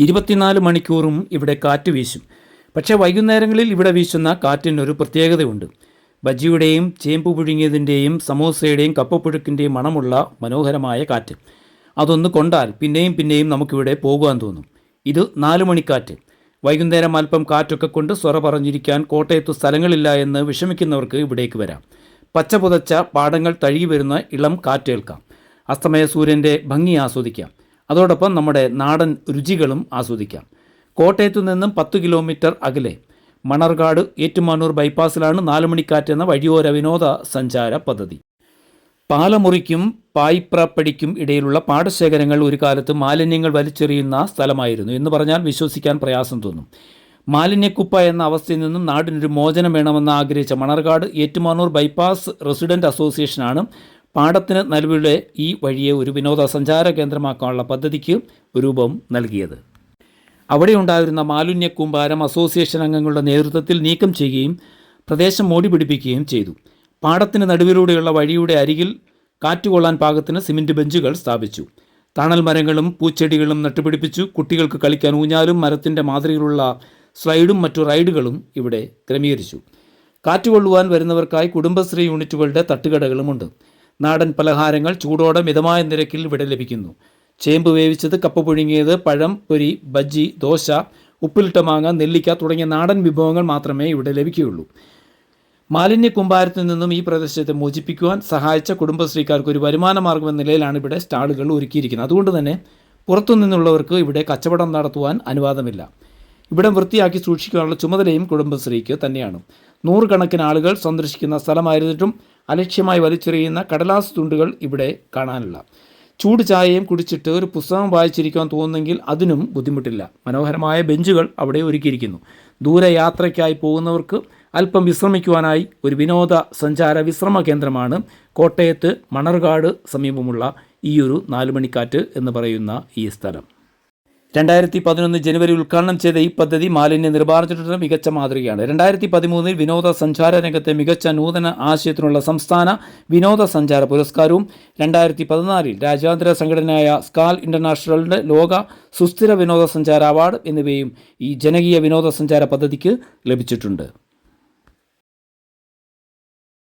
ഇരുപത്തിനാല് മണിക്കൂറും ഇവിടെ കാറ്റ് വീശും. പക്ഷേ വൈകുന്നേരങ്ങളിൽ ഇവിടെ വീശുന്ന കാറ്റിനൊരു പ്രത്യേകതയുണ്ട്. ബജ്ജിയുടെയും ചേമ്പ് പുഴുങ്ങിയതിന്റെയും സമോസയുടെയും കപ്പപ്പുഴുക്കിന്റെയും മണമുള്ള മനോഹരമായ കാറ്റ്. അതൊന്ന് കൊണ്ടാൽ പിന്നെയും പിന്നെയും നമുക്കിവിടെ പോകുവാൻ തോന്നും. ഇത് നാല് മണിക്കാറ്റ്. വൈകുന്നേരം അല്പം കാറ്റൊക്കെ കൊണ്ട് സ്വറ പറഞ്ഞിരിക്കാൻ കോട്ടയത്ത് സ്ഥലങ്ങളില്ല എന്ന് വിഷമിക്കുന്നവർക്ക് ഇവിടേക്ക് വരാം. പച്ച പുതച്ച പാടങ്ങൾ തഴുകി വരുന്ന ഇളം കാറ്റേൽക്കാം. അസ്തമയ സൂര്യന്റെ ഭംഗി ആസ്വദിക്കാം. അതോടൊപ്പം നമ്മുടെ നാടൻ രുചികളും ആസ്വദിക്കാം. കോട്ടയത്തു നിന്നും പത്ത് കിലോമീറ്റർ അകലെ മണർകാട് ഏറ്റുമാനൂർ ബൈപ്പാസിലാണ് നാലുമണിക്കാറ്റ് എന്ന വഴിയോര വിനോദ സഞ്ചാര പദ്ധതി. പാലമുറിക്കും പായിപ്രപ്പടിക്കും ഇടയിലുള്ള പാടശേഖരങ്ങൾ ഒരു കാലത്ത് മാലിന്യങ്ങൾ വലിച്ചെറിയുന്ന സ്ഥലമായിരുന്നു എന്ന് പറഞ്ഞാൽ വിശ്വസിക്കാൻ പ്രയാസം തോന്നും. മാലിന്യക്കുപ്പ എന്ന അവസ്ഥയിൽ നിന്നും നാടിനൊരു മോചനം വേണമെന്ന് ആഗ്രഹിച്ച മണർകാട് ഏറ്റുമാനൂർ ബൈപ്പാസ് റെസിഡന്റ് അസോസിയേഷനാണ് പാടത്തിന് നിലവിലെ ഈ വഴിയെ ഒരു വിനോദസഞ്ചാര കേന്ദ്രമാക്കാനുള്ള പദ്ധതിക്ക് രൂപം നൽകിയത്. അവിടെ ഉണ്ടായിരുന്ന മാലിന്യ കൂമ്പാരം അസോസിയേഷൻ അംഗങ്ങളുടെ നേതൃത്വത്തിൽ നീക്കം ചെയ്യുകയും പ്രദേശം മോടി പിടിപ്പിക്കുകയും ചെയ്തു. പാടത്തിന് നടുവിലൂടെയുള്ള വഴിയുടെ അരികിൽ കാറ്റുകൊള്ളാൻ പാകത്തിന് സിമന്റ് ബെഞ്ചുകൾ സ്ഥാപിച്ചു. തണൽ മരങ്ങളും പൂച്ചെടികളും നട്ടുപിടിപ്പിച്ചു. കുട്ടികൾക്ക് കളിക്കാൻ ഊഞ്ഞാലും മരത്തിന്റെ മാതൃകയിലുള്ള സ്ലൈഡും മറ്റു റൈഡുകളും ഇവിടെ ക്രമീകരിച്ചു. കാറ്റുകൊള്ളുവാൻ വരുന്നവർക്കായി കുടുംബശ്രീ യൂണിറ്റുകളുടെ തട്ടുകടകളുമുണ്ട്. നാടൻ പലഹാരങ്ങൾ ചൂടോടെ മിതമായ നിരക്കിൽ ഇവിടെ ലഭിക്കുന്നു. ചേമ്പ് വേവിച്ചത് കപ്പ പുഴുങ്ങിയത് പഴം പൊരി ബജ്ജി ദോശ ഉപ്പിലിട്ട മാങ്ങ നെല്ലിക്ക തുടങ്ങിയ നാടൻ വിഭവങ്ങൾ മാത്രമേ ഇവിടെ ലഭിക്കുകയുള്ളൂ. മാലിന്യ കുമ്പാരത്തിൽ നിന്നും ഈ പ്രദേശത്തെ മോചിപ്പിക്കുവാൻ സഹായിച്ച കുടുംബശ്രീക്കാർക്ക് ഒരു വരുമാന മാർഗം എന്ന നിലയിലാണ് ഇവിടെ സ്റ്റാളുകൾ ഒരുക്കിയിരിക്കുന്നത്. അതുകൊണ്ട് തന്നെ പുറത്തു നിന്നുള്ളവർക്ക് ഇവിടെ കച്ചവടം നടത്തുവാൻ അനുവാദമില്ല. ഇവിടം വൃത്തിയാക്കി സൂക്ഷിക്കാനുള്ള ചുമതലയും കുടുംബശ്രീക്ക് തന്നെയാണ്. നൂറുകണക്കിന് ആളുകൾ സന്ദർശിക്കുന്ന സ്ഥലമായിരുന്നിട്ടും അലക്ഷ്യമായി വലിച്ചെറിയുന്ന കടലാസ് തുണ്ടുകൾ ഇവിടെ കാണാനുള്ള ചൂട് ചായയും കുടിച്ചിട്ട് ഒരു പുസ്തകം വായിച്ചിരിക്കാൻ തോന്നുന്നെങ്കിൽ അതിനും ബുദ്ധിമുട്ടില്ല. മനോഹരമായ ബെഞ്ചുകൾ അവിടെ ഒരുക്കിയിരിക്കുന്നു. ദൂരയാത്രയ്ക്കായി പോകുന്നവർക്ക് അല്പം വിശ്രമിക്കുവാനായി ഒരു വിനോദ സഞ്ചാര വിശ്രമ കേന്ദ്രമാണ് കോട്ടയത്ത് മണർകാട് സമീപമുള്ള ഈയൊരു നാലുമണിക്കാറ്റ് എന്ന് പറയുന്ന ഈ സ്ഥലം. രണ്ടായിരത്തി പതിനൊന്ന് ജനുവരി ഉദ്ഘാടനം ചെയ്ത ഈ പദ്ധതി മാലിന്യ നിർമ്മാർജനത്തിന് മികച്ച മാതൃകയാണ്. രണ്ടായിരത്തി പതിമൂന്നിൽ വിനോദസഞ്ചാര രംഗത്തെ മികച്ച നൂതന ആശയത്തിനുള്ള സംസ്ഥാന വിനോദസഞ്ചാര പുരസ്കാരവും രണ്ടായിരത്തി പതിനാലിൽ രാജ്യാന്തര സംഘടനയായ സ്കാൽ ഇന്റർനാഷണലിന്റെ ലോക സുസ്ഥിര വിനോദസഞ്ചാര അവാർഡ് എന്നിവയും ഈ ജനകീയ വിനോദസഞ്ചാര പദ്ധതിക്ക് ലഭിച്ചിട്ടുണ്ട്.